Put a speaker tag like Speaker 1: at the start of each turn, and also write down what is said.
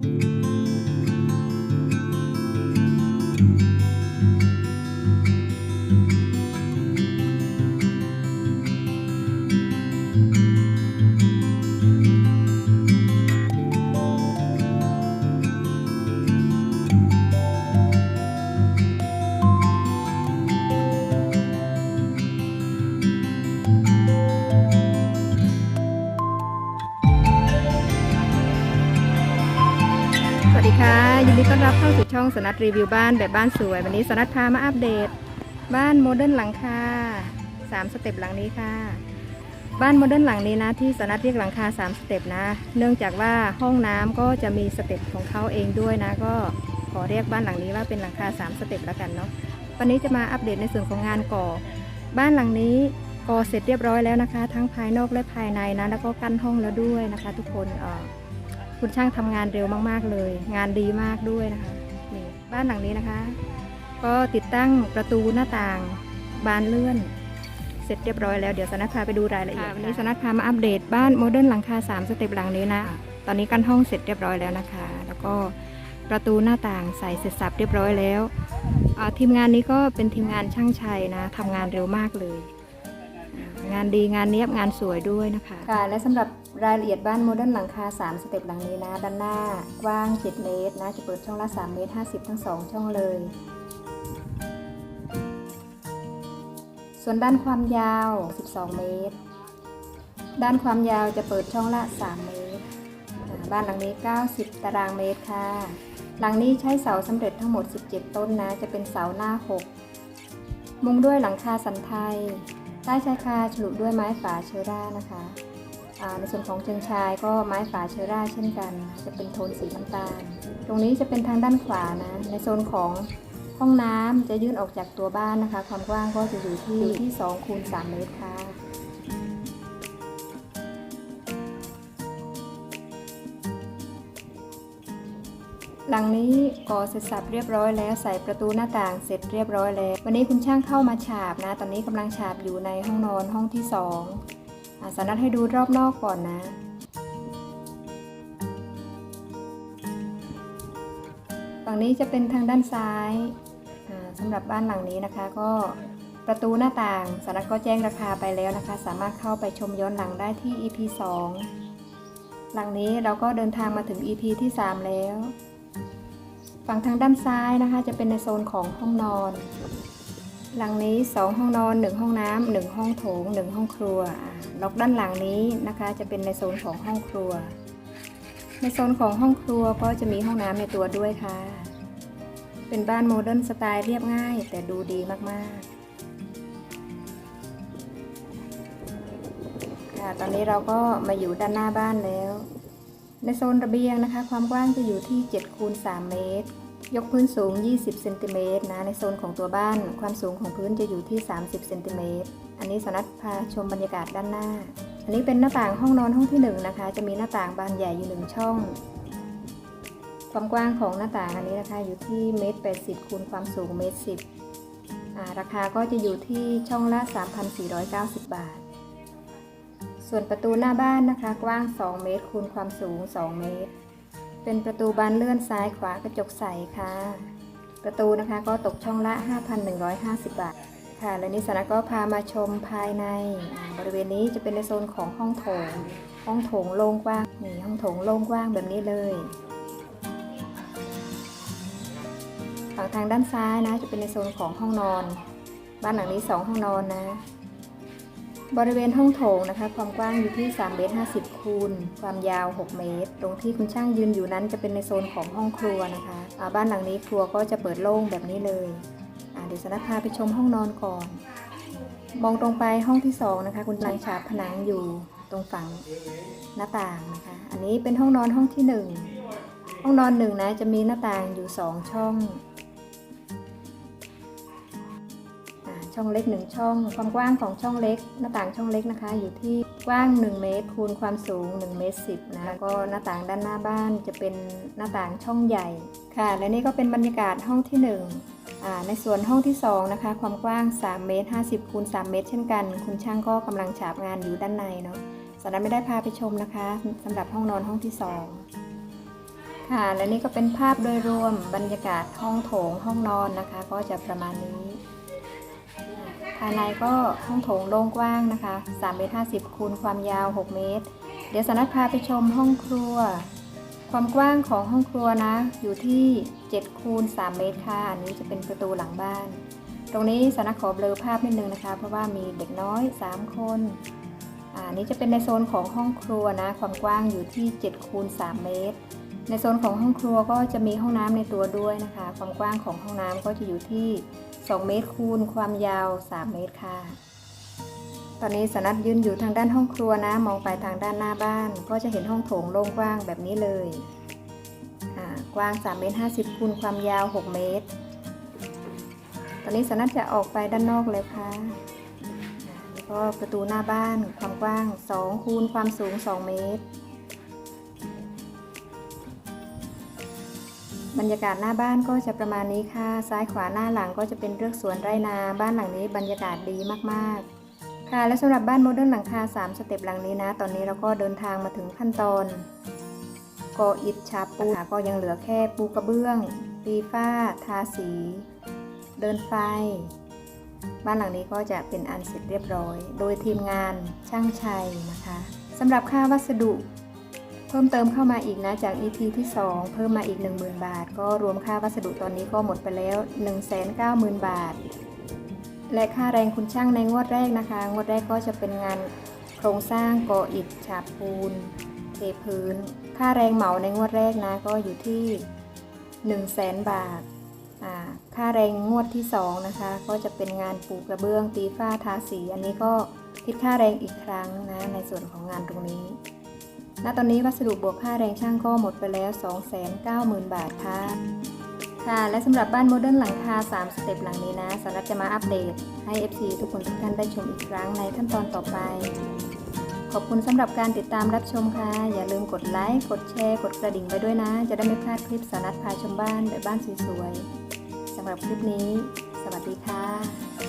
Speaker 1: ส วัสดีค่ะ ยินดีต้อนรับเข้าสู่ช่องสนัดรีวิวบ้านแบบบ้านสวย วันนี้สนัดพามาอัปเดต บ้านโมเดิร์นหลังคาสามสเต็ปหลังนี้ค่ะ บ้านโมเดิร์นหลังนี้นะที่สนัดเรียกหลังคาสามสเต็ปนะ เนื่องจากว่าห้องน้ำก็จะมีสเต็ปของเขาเองด้วยนะ ก็ขอเรียกบ้านหลังนี้ว่าเป็นหลังคาสามสเต็ปแล้วกันเนาะ วันนี้จะมาอัปเดตในส่วนของงานก่อ บ้านหลังนี้ก่อเสร็จเรียบร้อยแล้วนะคะ ทั้งภายนอกและภายในนะ แล้วก็กั้นห้องแล้วด้วยนะคะ ทุกคนเออ คุณช่างทำงานเร็วมาก ๆ เลย งานดีมากด้วยนะคะนี่บ้านหลังนี้นะคะ ก็ติดตั้งประตูหน้าต่างบานเลื่อน เสร็จเรียบร้อยแล้วเดี๋ยวสนัทพาไปดูรายละเอียดวันนี้สนัทพามาอัปเดตบ้านโมเดิร์นหลังคา3สเต็ปหลังนี้นะตอนนี้กั้นห้องเสร็จเรียบร้อยแล้วนะคะ แล้วก็ประตูหน้าต่างใส่เสร็จสับเรียบร้อยแล้วอ่าทีมงานนี้ก็เป็นทีมงานช่างชัยนะทำงานเร็วมากเลย งานดีงานเนียบงานสวยด้วยนะคะค่ะและสำหรับ รายละเอียดบ้านโมเดิร์นหลังคา 3 สเต็ปหลังนี้นะ ด้านหน้ากว้าง 7 เมตรนะจะเปิดช่องละ 3 เมตร 50 ทั้ง 2 ช่องเลย ส่วนด้านความยาว 12 เมตร ด้านความยาวจะเปิดช่องละ 3 เมตร บ้านหลังนี้ 90 ตารางเมตรค่ะ หลังนี้ใช้เสาสำเร็จทั้งหมด 17 ต้นนะ จะเป็นเสาหน้า 6 มุงด้วยหลังคาสันไทยใต้ชายคาฉลุด้วยไม้ฝาเชอร่านะคะ ในส่วนของเชิงชายก็ไม้ฝาเชอร่าเช่นกัน จะเป็นโทนสีน้ำตาล ตรงนี้จะเป็นทางด้านขวานะ ในโซนของห้องน้ำจะยื่นออกจากตัวบ้านนะคะ ความกว้างก็จะอยู่ที่อยู่ที่2คูณ3เมตรค่ะหลังนี้ก่อเสร็จสับเรียบร้อยแล้วใส่ประตูหน้าต่างเสร็จเรียบร้อยแล้ว วันนี้คุณช่างเข้ามาฉาบนะ ตอนนี้กำลังฉาบอยู่ในห้องนอนห้องที่ส องอะสานัดให้ดูรอบนอกก่อนนะฝั่งนี้จะเป็นทางด้านซ้ายสำหรับบ้านหลังนี้นะคะ ก็ประตูหน้าต่างสานัดก็แจ้งราคาไปแล้วนะคะ สามารถเข้าไปชมย้อนหลังได้ที่ EP 2 หลังนี้เราก็เดินทางมาถึง EP ที่ 3 แล้ว ฝั่งทางด้านซ้ายนะคะ จะเป็นในโซนของห้องนอน หลังนี้ 2 ห้องนอน 1 ห้องน้ำ1ห้องโถง 1 ห้องครัวล็อกด้านหลังนี้นะคะ จะเป็นในโซนของห้องครัว ในโซนของห้องครัวก็จะมีห้องน้ำในตัวด้วยค่ะ เป็นบ้านโมเดิร์นสไตล์เรียบง่าย แต่ดูดีมากๆ ค่ะ ตอนนี้เราก็มาอยู่ด้านหน้าบ้านแล้ว ในโซนระเบียงนะคะ ความกว้างจะอยู่ที่7คูณ3เมตร ยกพื้นสูง 20 เซนติเมตรนะ ในโซนของตัวบ้าน ความสูงของพื้นจะอยู่ที่ 30 เซนติเมตร อันนี้สนัดพาชมบรรยากาศด้านหน้า อันนี้เป็นหน้าต่างห้องนอนห้องที่1นะคะ จะมีหน้าต่างบานใหญ่อยู่หนึ่งช่อง ความกว้างของหน้าต่างอันนี้นะคะอยู่ที่เมตร80คูณความสูงเมตร10อ่าราคาก็จะอยู่ที่ช่องละ 3,490 บาท ส่วนประตูหน้าบ้านนะคะ กว้าง 2 เมตรคูณความสูง 2 เมตร เป็นประตูบานเลื่อนซ้ายขวากระจกใสค่ะ ประตูนะคะก็ตกช่องละ 5,150 บาท ค่ะ และนิสนะก็พามาชมภายใน บริเวณนี้จะเป็นในโซนของห้องโถง ห้องโถงโล่งกว้าง นี่ห้องโถงโล่งกว้างแบบนี้เลยฝั่งทางด้านซ้ายนะจะเป็นในโซนของห้องนอน บ้านหลังนี้ 2 ห้องนอนนะ บริเวณห้องโถงนะคะ ความกว้างอยู่ที่3เมตร50 คูณ ความยาว 6 เมตร ตรงที่คุณช่างยืนอยู่นั้นจะเป็นในโซนของห้องครัวนะคะอ่าบ้านหลังนี้ครัวก็จะเปิดโล่งแบบนี้เลยเดี๋ยวสนับพาไปชมห้องนอนก่อน มองตรงไปห้องที่สองนะคะ คุณลังฉาบผนังอยู่ตรงฝั่งหน้าต่างนะคะ อันนี้เป็นห้องนอนห้องที่หนึ่งห้องนอนหนึ่งนะจะมีหน้าต่างอยู่สองช่อง ช่องเล็กหนึ่งช่อง ความกว้างของช่องเล็ก หน้าต่างช่องเล็กนะคะ อยู่ที่กว้าง 1 เมตร คูณความสูง 1 เมตร10นะแล้วก็หน้าต่างด้านหน้าบ้านจะเป็นหน้าต่างช่องใหญ่ค่ะ และนี่ก็เป็นบรรยากาศห้องที่1อ่าในส่วนห้องที่ 2 นะคะ ความกว้าง 3 เมตร 50 คูณ 3 เมตร เช่นกัน คุณช่างก็กำลังฉาบงานอยู่ด้านในเนาะสำหรับไม่ได้พาไปชมนะคะสำหรับห้องนอนห้องที่ 2 ค่ะ และนี่ก็เป็นภาพโดยรวมบรรยากาศห้องโถงห้องนอนนะคะ ก็จะประมาณนี้ ภายในก็ห้องโถงโล่งกว้างนะคะ3เมตร50คูณความยาว 6 เมตร เดี๋ยวสนัดพาไปชมห้องครัว ความกว้างของห้องครัวนะ อยู่ที่7คูณ3เมตรค่ะ อันนี้จะเป็นประตูหลังบ้าน ตรงนี้สนัดขอเบลอภาพนิดนึงนะคะ เพราะว่ามีเด็กน้อย 3 คนอ่านี่จะเป็นในโซนของห้องครัวนะ ความกว้างอยู่ที่7คูณ3เมตร ในโซนของห้องครัวก็จะมีห้องน้ำในตัวด้วยนะคะ ความกว้างของห้องน้ำก็จะอยู่ที่ 2 เมตรคูณความยาว 3 เมตรค่ะ ตอนนี้สนัดยืนอยู่ทางด้านห้องครัวนะ มองไปทางด้านหน้าบ้าน ก็จะเห็นห้องโถงโล่งกว้างแบบนี้เลยอ่ากว้าง3เมตร50คูณความยาว 6 เมตร ตอนนี้สนัดจะออกไปด้านนอกเลยค่ะแล้วก็ประตูหน้าบ้านความกว้าง2คูณความสูง 2 เมตร บรรยากาศหน้าบ้านก็จะประมาณนี้ค่ะ ซ้ายขวาหน้าหลังก็จะเป็นเรือกสวนไรนา บ้านหลังนี้บรรยากาศดีมากๆ ค่ะ และสำหรับบ้านโมเดิร์นหลังคา 3 สเต็ปหลังนี้นะ ตอนนี้เราก็เดินทางมาถึงขั้นตอนก่ออิฐฉาบปูค่ะก็ยังเหลือแค่ปูกระเบื้องตีฝ้า ทาสี เดินไฟ บ้านหลังนี้ก็จะเป็นอันเสร็จเรียบร้อย โดยทีมงานช่างชัยนะคะสำหรับค่าวัสดุ เพิ่มเติมเข้ามาอีกนะจาก EP ที่ 2 เพิ่มมาอีก 10,000 บาท ก็รวมค่าวัสดุตอนนี้ก็หมดไปแล้ว 190,000 บาท และค่าแรงคุณช่างในงวดแรกนะคะ งวดแรกก็จะเป็นงานโครงสร้างก่ออิฐฉาบปูนเทพื้น ค่าแรงเหมาในงวดแรกนะก็อยู่ที่ 100,000 บาทค่าแรงงวดที่ 2 นะคะ ก็จะเป็นงานปูกระเบื้องตีฝ้าทาสี อันนี้ก็คิดค่าแรงอีกครั้งนะในส่วนของงานตรงนี้ ณตอนนี้วัสดุบวกค่าแรงช่างก็หมดไปแล้ว 290,000 บาทค่ะ ค่ะและสำหรับบ้านโมเดิร์นหลังคา 3 สเต็ปหลังนี้นะสารัตจะมาอัปเดตให้ FC ทุกคนทุกท่านได้ชมอีกครั้งในขั้นตอนต่อไป ขอบคุณสำหรับการติดตามรับชมค่ะ อย่าลืมกดไลค์ กดแชร์ กดกระดิ่งไปด้วยนะ จะได้ไม่พลาดคลิปสารัตพาชมบ้านแบบบ้านสวยๆสำหรับคลิปนี้ สวัสดีค่ะ